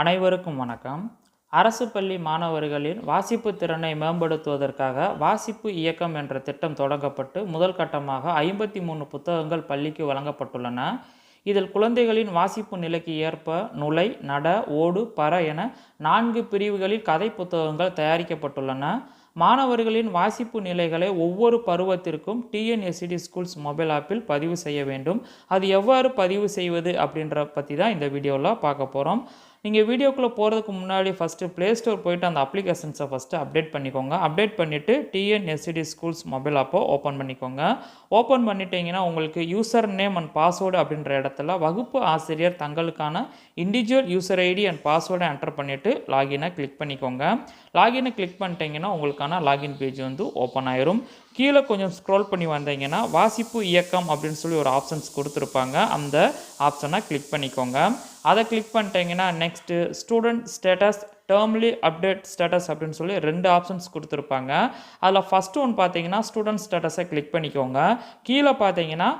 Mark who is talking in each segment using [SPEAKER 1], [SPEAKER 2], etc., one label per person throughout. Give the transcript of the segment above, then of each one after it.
[SPEAKER 1] அனைவருக்கும் வணக்கம். அரசு பள்ளி மாணவர்களின் வாசிப்பு திறனை மேம்படுத்துவதற்காக வாசிப்பு இயக்கம் என்ற திட்டம் தொடங்கப்பட்டு முதல் கட்டமாக ஐம்பத்தி மூணு புத்தகங்கள் பள்ளிக்கு வழங்கப்பட்டுள்ளன. இதில் குழந்தைகளின் வாசிப்பு நிலைக்கு ஏற்ப நுழை நட ஓடு பற என நான்கு பிரிவுகளில் கதை புத்தகங்கள் தயாரிக்கப்பட்டுள்ளன. மாணவர்களின் வாசிப்பு நிலைகளை ஒவ்வொரு பருவத்திற்கும் டிஎன்எஸ்சிடி ஸ்கூல்ஸ் மொபைல் ஆப்பில் பதிவு செய்ய வேண்டும். அது எவ்வாறு பதிவு செய்வது அப்படின்ற பற்றி தான் இந்த வீடியோவில் பார்க்க போகிறோம் நீங்கள் வீடியோக்குள்ளே போகிறதுக்கு முன்னாடி ஃபஸ்ட்டு ப்ளே ஸ்டோர் போயிட்டு அந்த அப்ளிகேஷன்ஸை ஃபஸ்ட்டு அப்டேட் பண்ணிக்கோங்க. அப்டேட் பண்ணிவிட்டு டிஎன்எஸ்சிடி ஸ்கூல்ஸ் மொபைல் ஆப்போ ஓப்பன் பண்ணிக்கோங்க. ஓப்பன் பண்ணிட்டீங்கன்னா உங்களுக்கு யூசர் நேம் அண்ட் பாஸ்வேர்டு அப்படின்ற இடத்துல வகுப்பு ஆசிரியர் தங்களுக்கான இண்டிவிஜுவல் யூசர் ஐடி அண்ட் பாஸ்வேர்டை என்டர் பண்ணிவிட்டு லாகினை கிளிக் பண்ணிக்கோங்க. லாகினை கிளிக் பண்ணிட்டீங்கன்னா உங்களுக்கான லாகின் பேஜ் வந்து ஓப்பன் ஆயிரும். கீழே கொஞ்சம் ஸ்க்ரோல் பண்ணி வந்தீங்கன்னா வாசிப்பு இயக்கம் அப்படின்னு சொல்லி ஒரு ஆப்ஷன்ஸ் கொடுத்துருப்பாங்க. அந்த ஆப்ஷனை கிளிக் பண்ணிக்கோங்க. அதை கிளிக் பண்ணிட்டீங்கன்னா next student status termly update status அப்படின்னு சொல்லி ரெண்டு ஆப்ஷன்ஸ் கொடுத்துருப்பாங்க. அதில் ஃபஸ்ட்டு ஒன்று பார்த்தீங்கன்னா ஸ்டூடெண்ட் ஸ்டேட்டஸை கிளிக் பண்ணிக்கோங்க. கீழே பார்த்தீங்கன்னா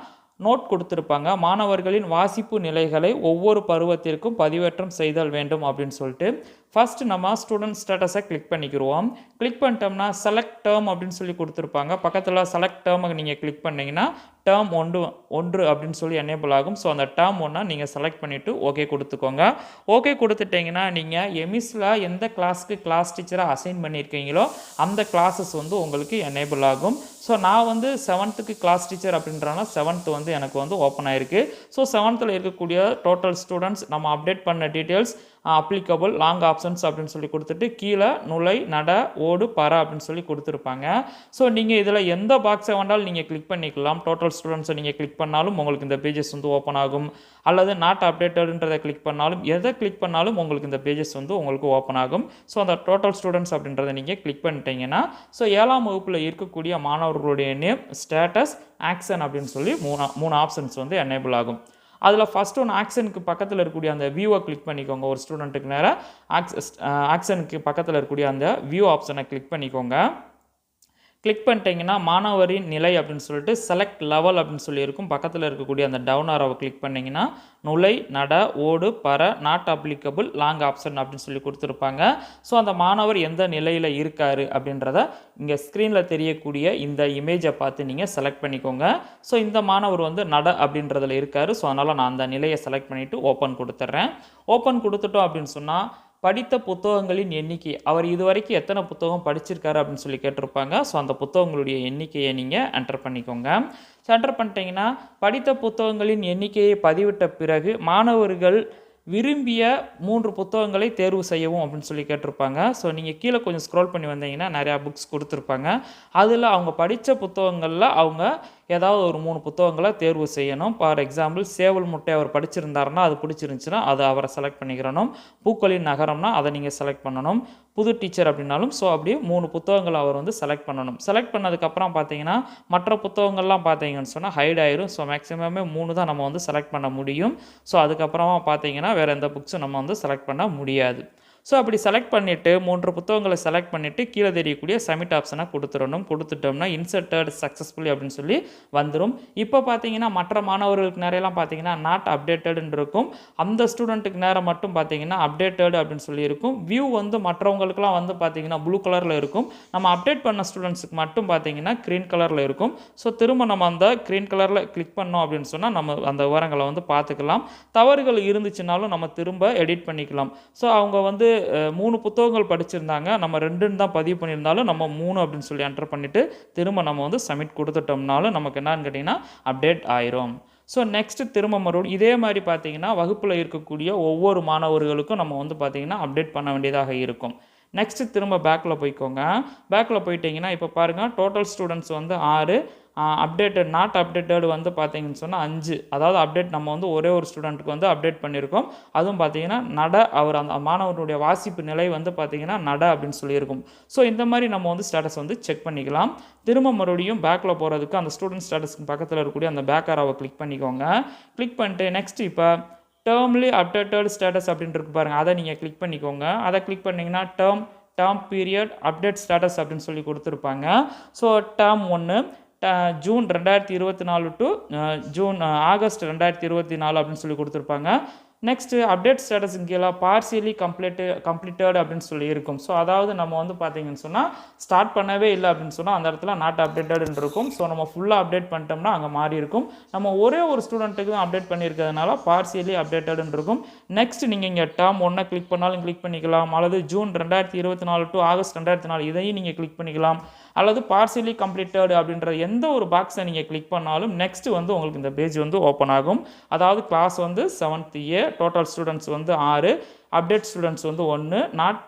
[SPEAKER 1] நோட் கொடுத்துருப்பாங்க. மாணவர்களின் வாசிப்பு நிலைகளை ஒவ்வொரு பருவத்திற்கும் பதிவேற்றம் செய்தல் வேண்டும் அப்படின்னு சொல்லிட்டு ஃபர்ஸ்ட் நம்ம ஸ்டூடெண்ட் ஸ்டேட்டஸை கிளிக் பண்ணிக்கிடுவோம் கிளிக் பண்ணிட்டோம்னா செலக்ட் டேர்ம் அப்படின்னு சொல்லி கொடுத்துருப்பாங்க. பக்கத்தில் செலக்ட் டேர்மை நீங்கள் கிளிக் பண்ணிங்கன்னா டேர்ம் ஒன்று ஒன்று அப்படின்னு சொல்லி எனேபிள் ஆகும். ஸோ அந்த டேர்ம் ஒன்றா நீங்கள் செலக்ட் பண்ணிவிட்டு ஓகே கொடுத்துக்கோங்க. ஓகே கொடுத்துட்டிங்கன்னா நீங்கள் எமிஸில் எந்த கிளாஸ்க்கு கிளாஸ் டீச்சராக அசைன் பண்ணியிருக்கீங்களோ அந்த கிளாஸஸ் வந்து உங்களுக்கு எனேபிள் ஆகும். ஸோ நான் வந்து செவன்த்துக்கு கிளாஸ் டீச்சர் அப்படின்றனால செவன்த்து வந்து எனக்கு வந்து ஓப்பன் ஆயிருக்கு. ஸோ செவன்த்தில் இருக்கக்கூடிய டோட்டல் ஸ்டூடெண்ட்ஸ் நம்ம அப்டேட் பண்ண டீட்டெயில்ஸ் அப்ளிகபிள் லாங் ஆப்ஷன்ஸ் அப்படின்னு சொல்லி கொடுத்துட்டு கீழே நுழை நட ஓடு பர அப்படின்னு சொல்லி கொடுத்துருப்பாங்க. ஸோ நீங்கள் இதில் எந்த பாக்ஸை வேண்டாலும் நீங்கள் கிளிக் பண்ணிக்கலாம். டோட்டல் ஸ்டூடெண்ட்ஸை நீங்கள் கிளிக் பண்ணாலும் உங்களுக்கு இந்த பேஜஸ் வந்து ஓப்பன் ஆகும். அல்லது நாட் அப்டேட்டடுன்றதை கிளிக் பண்ணாலும் எதை கிளிக் பண்ணாலும் உங்களுக்கு இந்த பேஜஸ் வந்து உங்களுக்கு ஓப்பன் ஆகும். ஸோ அந்த டோட்டல் ஸ்டூடெண்ட்ஸ் அப்படின்றத நீங்கள் கிளிக் பண்ணிட்டீங்கன்னா ஸோ ஏழாம் வகுப்பில் இருக்கக்கூடிய மாணவர்களுடைய நேம் ஸ்டேட்டஸ் ஆக்ஷன் அப்படின்னு சொல்லி மூணு மூணு ஆப்ஷன்ஸ் வந்து எனேபிள் ஆகும். அதில் ஃபஸ்ட் ஒன்று ஆக்ஷனுக்கு பக்கத்தில் இருக்கக்கூடிய அந்த வியூவை கிளிக் பண்ணிக்கோங்க. ஒரு ஸ்டூடெண்ட்டுக்கு நேராக ஆக்ஸ் ஆக்ஷனுக்கு பக்கத்தில் இருக்கக்கூடிய அந்த வியூ ஆப்ஷனை கிளிக் பண்ணிக்கோங்க. கிளிக் பண்ணிட்டீங்கன்னா மாணவரின் நிலை அப்படின்னு சொல்லிட்டு செலக்ட் லெவல் அப்படின்னு சொல்லி இருக்கும் பக்கத்தில் இருக்கக்கூடிய அந்த டவுன் ஆரோவை கிளிக் பண்ணிங்கன்னா நுழை நட ஓடு பற நாட் அப்ளிகபிள் லாங் ஆப்ஷன் அப்படின்னு சொல்லி கொடுத்துருப்பாங்க. ஸோ அந்த மாணவர் எந்த நிலையில் இருக்கார் அப்படின்றத இங்கே ஸ்க்ரீனில் தெரியக்கூடிய இந்த இமேஜை பார்த்து நீங்கள் செலக்ட் பண்ணிக்கோங்க. ஸோ இந்த மாணவர் வந்து நட அப்படின்றதில் இருக்கார். ஸோ அதனால் நான் அந்த நிலையை செலக்ட் பண்ணிவிட்டு ஓப்பன் கொடுத்துட்றேன். ஓப்பன் கொடுத்துட்டோம் அப்படின்னு சொன்னால் படித்த புத்தகங்களின் எண்ணிக்கை. அவர் இது வரைக்கும் எத்தனை புத்தகம் படிச்சிருக்காரு அப்படின்னு சொல்லி கேட்டிருப்பாங்க. ஸோ அந்த புத்தகங்களுடைய எண்ணிக்கையை நீங்கள் என்டர் பண்ணிக்கோங்க. ஸோ என்டர் பண்ணிட்டீங்கன்னா படித்த புத்தகங்களின் எண்ணிக்கையை பதிவிட்ட பிறகு மாணவர்கள் விரும்பிய மூன்று புத்தகங்களை தேர்வு செய்யவும் அப்படின்னு சொல்லி கேட்டிருப்பாங்க. ஸோ நீங்கள் கீழே கொஞ்சம் ஸ்க்ரோல் பண்ணி வந்தீங்கன்னா நிறையா புக்ஸ் கொடுத்துருப்பாங்க. அதில் அவங்க படித்த புத்தகங்களில் அவங்க ஏதாவது ஒரு மூணு புத்தகங்களை தேர்வு செய்யணும். ஃபார் எக்ஸாம்பிள் சேவல் முட்டை அவர் படிச்சிருந்தாருன்னா அது பிடிச்சிருந்துச்சுன்னா அதை அவரை செலக்ட் பண்ணிக்கிறணும். பூக்களின் நகரம்னா அதை நீங்கள் செலக்ட் பண்ணணும். புது டீச்சர் அப்படின்னாலும் ஸோ அப்படியே மூணு புத்தகங்களை அவர் வந்து செலக்ட் பண்ணணும். செலக்ட் பண்ணதுக்கப்புறம் பார்த்தீங்கன்னா மற்ற புத்தகங்கள்லாம் பார்த்தீங்கன்னு சொன்னால் ஹைட் ஆயிரும். ஸோ மேக்ஸிமமே மூணு தான் நம்ம வந்து செலக்ட் பண்ண முடியும். ஸோ அதுக்கப்புறமா பார்த்தீங்கன்னா வேறு எந்த புக்ஸும் நம்ம வந்து செலக்ட் பண்ண முடியாது. ஸோ அப்படி செலக்ட் பண்ணிவிட்டு மூன்று புத்தகங்களை செலக்ட் பண்ணிவிட்டு கீழே தெரியக்கூடிய சமிட் ஆப்ஷனை கொடுத்துடணும். கொடுத்துட்டோம்னா இன்சர்ட்டட் சக்ஸஸ்ஃபுல்லி அப்படின்னு சொல்லி வந்துடும் இப்போ பார்த்தீங்கன்னா மற்ற மாணவர்களுக்கு நேரையெல்லாம் பார்த்தீங்கன்னா நாட் அப்டேட்டடுன்னு இருக்கும். அந்த ஸ்டூடெண்ட்டுக்கு நேரம் மட்டும் பார்த்தீங்கன்னா அப்டேட்டட் அப்படின்னு சொல்லி இருக்கும். வியூ வந்து மற்றவங்களுக்குலாம் வந்து பார்த்தீங்கன்னா ப்ளூ கலரில் இருக்கும். நம்ம அப்டேட் பண்ண ஸ்டூடெண்ட்ஸுக்கு மட்டும் பார்த்தீங்கன்னா க்ரீன் கலரில் இருக்கும். ஸோ திரும்ப நம்ம அந்த க்ரீன் கலரில் கிளிக் பண்ணோம் அப்படின்னு சொன்னால் நம்ம அந்த விவரங்களை வந்து பார்த்துக்கலாம். தவறுகள் இருந்துச்சுனாலும் நம்ம திரும்ப எடிட் பண்ணிக்கலாம். ஸோ அவங்க வந்து மூணு புத்தகங்கள் படிச்சிருந்தாங்க. நம்ம ரெண்டுன்னு தான் பதிவு பண்ணியிருந்தாலும் நம்ம மூணு அப்படின்னு சொல்லி என்டர் பண்ணிவிட்டு திரும்ப நம்ம வந்து சப்மிட் கொடுத்துட்டோம்னாலும் நமக்கு என்னன்னு கேட்டிங்கன்னா அப்டேட் ஆயிரும். ஸோ நெக்ஸ்ட்டு திரும்ப மறுபடியும் இதே மாதிரி பார்த்தீங்கன்னா வகுப்பில் இருக்கக்கூடிய ஒவ்வொரு மாணவர்களுக்கும் நம்ம வந்து பார்த்திங்கன்னா அப்டேட் பண்ண வேண்டியதாக இருக்கும். நெக்ஸ்ட்டு திரும்ப பேக்கில் போய்க்கோங்க. பேக்கில் போயிட்டீங்கன்னா இப்போ பாருங்கள் டோட்டல் ஸ்டூடெண்ட்ஸ் வந்து ஆறு அப்டேட்டட் நாட் அப்டேட்டட் வந்து பார்த்தீங்கன்னு சொன்னால் அஞ்சு. அதாவது அப்டேட் நம்ம வந்து ஒரே ஒரு ஸ்டூடெண்ட்டுக்கு வந்து அப்டேட் பண்ணியிருக்கோம். அதுவும் பார்த்தீங்கன்னா நட அவர் அந்த மாணவனுடைய வாசிப்பு நிலை வந்து பார்த்தீங்கன்னா நட அப்படின்னு சொல்லியிருக்கும். ஸோ இந்த மாதிரி நம்ம வந்து ஸ்டேட்டஸ் வந்து செக் பண்ணிக்கலாம். திரும்ப மறுபடியும் பேக்கில் போகிறதுக்கு அந்த ஸ்டூடெண்ட் ஸ்டேட்டஸ்க்கு பக்கத்தில் இருக்கக்கூடிய அந்த பேக் ஆராவை கிளிக் பண்ணிக்கோங்க. கிளிக் பண்ணிட்டு நெக்ஸ்ட் இப்போ டேர்ம்லி அப்டேட்டட் ஸ்டேட்டஸ் அப்படின்ட்டு இருக்கு பாருங்கள் அதை நீங்கள் கிளிக் பண்ணிக்கோங்க. அதை கிளிக் பண்ணிங்கன்னா term term period update status அப்படின்னு சொல்லி கொடுத்துருப்பாங்க. ஸோ டேர்ம் ஒன்று ஜூன் ரெண்டாயிரத்தி இருபத்தி நாலு டு ஜூன் ஆகஸ்ட் ரெண்டாயிரத்தி இருபத்தி நாலு அப்படின்னு சொல்லி கொடுத்துருப்பாங்க. நெக்ஸ்ட்டு அப்டேட் ஸ்டேட்டஸ் கீழே பார்சியலி கம்ப்ளீட்டு கம்ப்ளீட்டட் அப்படின்னு சொல்லி இருக்கும். ஸோ அதாவது நம்ம வந்து பார்த்தீங்கன்னு சொன்னால் ஸ்டார்ட் பண்ணவே இல்லை அப்படின்னு சொன்னால் அந்த இடத்துல நாட் அப்டேட்டட்னு இருக்கும். ஸோ நம்ம ஃபுல்லாக அப்டேட் பண்ணிட்டோம்னா அங்கே மாறி இருக்கும். நம்ம ஒரே ஒரு ஸ்டூடெண்ட்டுக்கு தான் அப்டேட் பண்ணியிருக்கிறதுனால பார்சியலி அப்டேட்டட்னு இருக்கும். நெக்ஸ்ட் நீங்கள் இங்கே டேர்ம் ஒன்றை கிளிக் பண்ணாலும் கிளிக் பண்ணிக்கலாம். அல்லது ஜூன் ரெண்டாயிரத்தி இருபத்தி நாலு டு ஆகஸ்ட் ரெண்டாயிரத்தி நாலு இதையும் நீங்கள் கிளிக் பண்ணிக்கலாம். அல்லது பார்சியலி கம்ப்ளீட்டட் அப்படின்ற எந்த ஒரு பாக்ஸை நீங்கள் கிளிக் பண்ணாலும் நெக்ஸ்ட் வந்து உங்களுக்கு இந்த பேஜ் வந்து ஓப்பன் ஆகும். அதாவது கிளாஸ் வந்து செவன்த் ஏ டோட்டல் ஸ்டூடெண்ட்ஸ் வந்து ஆறு அப்டேட் ஸ்டூடெண்ட்ஸ் வந்து ஒன்று not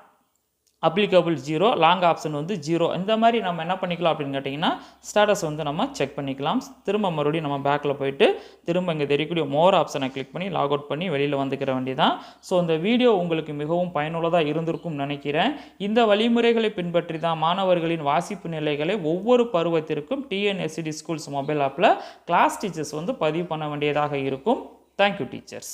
[SPEAKER 1] applicable zero long option வந்து ஜீரோ இந்த மாதிரி நம்ம என்ன பண்ணிக்கலாம் அப்படின்னு கேட்டிங்கன்னா ஸ்டேட்டஸ் வந்து நம்ம செக் பண்ணிக்கலாம். திரும்ப மறுபடியும் நம்ம பேக்கில் போயிட்டு திரும்ப இங்கே தெரியக்கூடிய மோர் ஆப்ஷனை கிளிக் பண்ணி லாக் அவுட் பண்ணி வெளியில் வந்துக்கிற வேண்டியதான் ஸோ இந்த வீடியோ உங்களுக்கு மிகவும் பயனுள்ளதாக இருந்திருக்கும் நினைக்கிறேன். இந்த வழிமுறைகளை பின்பற்றி தான் மாணவர்களின் வாசிப்பு நிலைகளை ஒவ்வொரு பருவத்திற்கும் டிஎன்எஸ்சிடி ஸ்கூல்ஸ் மொபைல் ஆப்பில் கிளாஸ் டீச்சர்ஸ் வந்து பதிவு பண்ண வேண்டியதாக இருக்கும். Thank you teachers